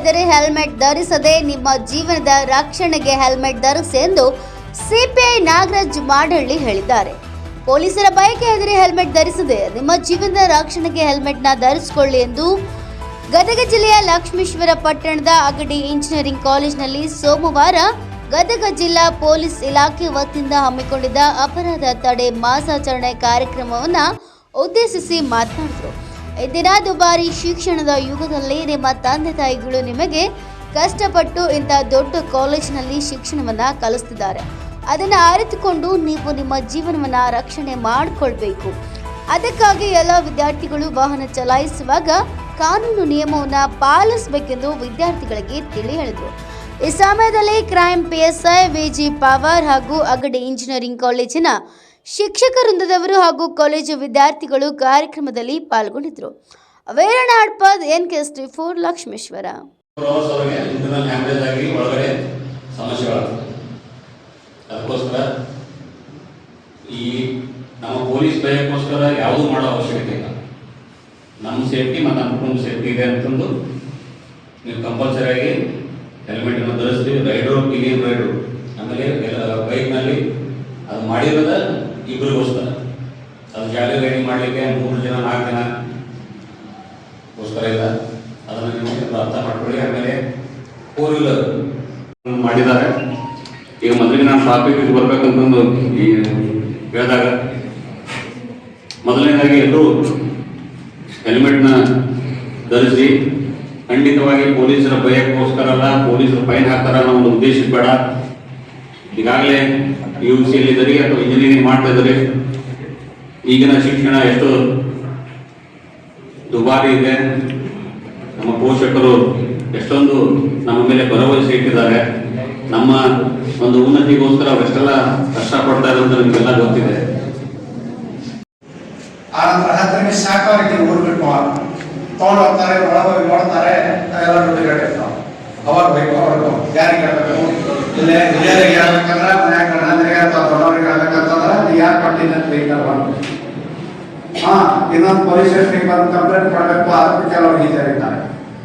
ಹೆದರಿ ಹೆಲ್ಮೆಟ್ ಧರಿಸದೆ ನಿಮ್ಮ ಜೀವನದ ರಕ್ಷಣೆಗೆ ಹೆಲ್ಮೆಟ್ ಧರಿಸಿ ಎಂದು ಸಿಪಿಐ ನಾಗರಾಜ್ ಮಾಡಹಳ್ಳಿ ಹೇಳಿದ್ದಾರೆ. ಪೊಲೀಸರ ಬಯಕೆ ಹೆದರಿ ಹೆಲ್ಮೆಟ್ ಧರಿಸದೆ ನಿಮ್ಮ ಜೀವನದ ರಕ್ಷಣೆಗೆ ಹೆಲ್ಮೆಟ್ನ ಧರಿಸಿಕೊಳ್ಳಿ ಎಂದು ಗದಗ ಜಿಲ್ಲೆಯ ಲಕ್ಷ್ಮೇಶ್ವರ ಪಟ್ಟಣದ ಅಗಡಿ ಇಂಜಿನಿಯರಿಂಗ್ ಕಾಲೇಜಿನಲ್ಲಿ ಸೋಮವಾರ ಗದಗ ಜಿಲ್ಲಾ ಪೊಲೀಸ್ ಇಲಾಖೆ ವತಿಯಿಂದ ಹಮ್ಮಿಕೊಂಡಿದ್ದ ಅಪರಾಧ ತಡೆ ಮಾಸಾಚರಣೆ ಕಾರ್ಯಕ್ರಮವನ್ನು ಉದ್ದೇಶಿಸಿ ಮಾತನಾಡಿದರು. ಈ ದಿನ ದುಬಾರಿ ಶಿಕ್ಷಣದ ಯುಗದಲ್ಲಿ ನಿಮ್ಮ ತಂದೆ ತಾಯಿಗಳು ನಿಮಗೆ ಕಷ್ಟಪಟ್ಟು ಇಂಥ ದೊಡ್ಡ ಕಾಲೇಜಿನಲ್ಲಿ ಶಿಕ್ಷಣವನ್ನು ಕಲಿಸ್ತಿದ್ದಾರೆ. ಅದನ್ನು ಅರಿತುಕೊಂಡು ನೀವು ನಿಮ್ಮ ಜೀವನವನ್ನು ರಕ್ಷಣೆ ಮಾಡಿಕೊಳ್ಬೇಕು. ಅದಕ್ಕಾಗಿ ಎಲ್ಲ ವಿದ್ಯಾರ್ಥಿಗಳು ವಾಹನ ಚಲಾಯಿಸುವಾಗ ಕಾನೂನು ನಿಯಮವನ್ನು ಪಾಲಿಸಬೇಕೆಂದು ವಿದ್ಯಾರ್ಥಿಗಳಿಗೆ ತಿಳಿ ಹೇಳಿದರು ಈ ಸಮಯದಲ್ಲಿ ಕ್ರೈಮ್ ಪಿಎಸ್ಐ ವಿಜಿ ಪವರ್ ಹಾಗೂ ಅಗಡಿ ಇಂಜಿನಿಯರಿಂಗ್ ಕಾಲೇಜಿನ ಶಿಕ್ಷಕ ವೃಂದದವರು ಹಾಗೂ ಕಾಲೇಜು ವಿದ್ಯಾರ್ಥಿಗಳು ಕಾರ್ಯಕ್ರಮದಲ್ಲಿ ಪಾಲ್ಗೊಂಡಿದ್ದರು. ವೇರಣ Hadpad N K S T for Lakshmeshwar ಅದಕ್ಕೋಸ್ಕರ ಈ ನಮ್ಮ ಪೊಲೀಸ್ ಭಯಕ್ಕೋಸ್ಕರ ಯಾವುದೂ ಮಾಡೋ ಅವಶ್ಯಕತೆ ಇಲ್ಲ. ನಮ್ಮ ಸೇಫ್ಟಿ ಮತ್ತು ನಮ್ಮ ಕುಟುಂಬ ಸೇಫ್ಟಿ ಇದೆ ಅಂತಂದು ನೀವು ಕಂಪಲ್ಸರಿ ಆಗಿ ಹೆಲ್ಮೆಟನ್ನು ಧರಿಸ್ತೀವಿ. ರೈಡರು ಪಿಲಿಯನ್ ರೈಡರು ಆಮೇಲೆ ಬೈಕ್ನಲ್ಲಿ ಅದು ಮಾಡಿರೋದ ಇಬ್ಬರಿಗೋಸ್ಕರ ಅದು ಜಾಲಿ ರೆಡಿ ಮಾಡಲಿಕ್ಕೆ ಮೂರು ಜನ ನಾಲ್ಕು ಜನ ಗೋಸ್ಕರ ಇಲ್ಲ. ಅದನ್ನು ನೀವು ಅರ್ಥ ಮಾಡ್ಕೊಳ್ಳಿ. ಆಮೇಲೆ ಫೋರ್ ವೀಲರ್ ಮಾಡಿದ್ದಾರೆ. ಈಗ ಮೊದಲಿಗೆ ನಾನು ಟಾಪಿಕ್ ಬರ್ಬೇಕಂತಂದು ಈ ಹೇಳಿದಾಗ, ಮೊದಲನೇದಾಗಿ ಎಲ್ಲರೂ ಹೆಲ್ಮೆಟ್ನ ಧರಿಸಿ ಖಂಡಿತವಾಗಿ ಪೊಲೀಸರ ಭಯಕ್ಕೋಸ್ಕರ ಅಲ್ಲ, ಪೊಲೀಸರು ಫೈನ್ ಹಾಕ್ತಾರ ಅನ್ನೋ ಒಂದು ಉದ್ದೇಶ ಬೇಡ. ಈಗಾಗಲೇ ಯು ಸಿಯಲ್ಲಿದ್ದಾರೆ ಅಥವಾ ಇಂಜಿನಿಯರಿಂಗ್ ಮಾಡ್ತಾ ಇದ್ದಾರೆ. ಈಗಿನ ಶಿಕ್ಷಣ ಎಷ್ಟು ದುಬಾರಿ ಇದೆ. ನಮ್ಮ ಪೋಷಕರು ಎಷ್ಟೊಂದು ನಮ್ಮ ಮೇಲೆ ಭರವಸೆ ಇಟ್ಟಿದ್ದಾರೆ. ನಮ್ಮ ಒಂದು ಉನ್ನತಿಗೋಸ್ಕರ ಅವರೆಷ್ಟೆಲ್ಲ ಕಷ್ಟಪಡ್ತಾ ಇರೋದು ನಿಮಗೆಲ್ಲ ಗೊತ್ತಿದೆ. ಆ ಹೋಗ್ತಾರೆ ಒಳಗೋಗಿ ನೋಡ್ತಾರೆ ಅವಾಗ ಬೇಕು ಅವ್ರಿಗೆ ಯಾರಿಗೆ ಹೇಳ್ಬೇಕು? ಇಲ್ಲೇ ಹಿರಿಯರಿಗೆ ಹೇಳ್ಬೇಕಂದ್ರೆ ಅಥವಾ ದೊಡ್ಡವ್ರಿಗೆ ಬೈತಾರೆ ಬಂದು. ಹಾ, ಇನ್ನೊಂದು ಪೊಲೀಸ್ ಸ್ಟೇಷನ್ಗೆ ಕಂಪ್ಲೇಂಟ್ ಮಾಡಬೇಕು, ಅದಕ್ಕೆ ಕೆಲವರು ಹಿಂಜರಿತಾರೆ.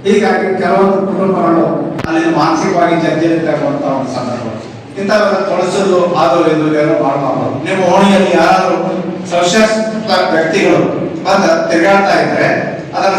ಹೀಗಾಗಿ ಕೆಲವೊಂದು ಕುಟುಂಬಗಳು ಅಲ್ಲಿ ಮಾನಸಿಕವಾಗಿ ಜರ್ಜರಿತಕ್ಕಂಥ ಒಂದು ಸಂದರ್ಭ. ಇಂಥವೆಲ್ಲ ತೊಳಸಲು ಆಗೋದು ಇದು ಏನೋ ಮಾಡಬಾರ್ದು. ನಿಮ್ಮ ಓಣಿಯಲ್ಲಿ ಯಾರಾದರೂ ಸಶಸ್ತ್ರ ವ್ಯಕ್ತಿಗಳು ಬಂದ ತಿರುಗಾಡ್ತಾ ಇದ್ರೆ, ಅದನ್ನ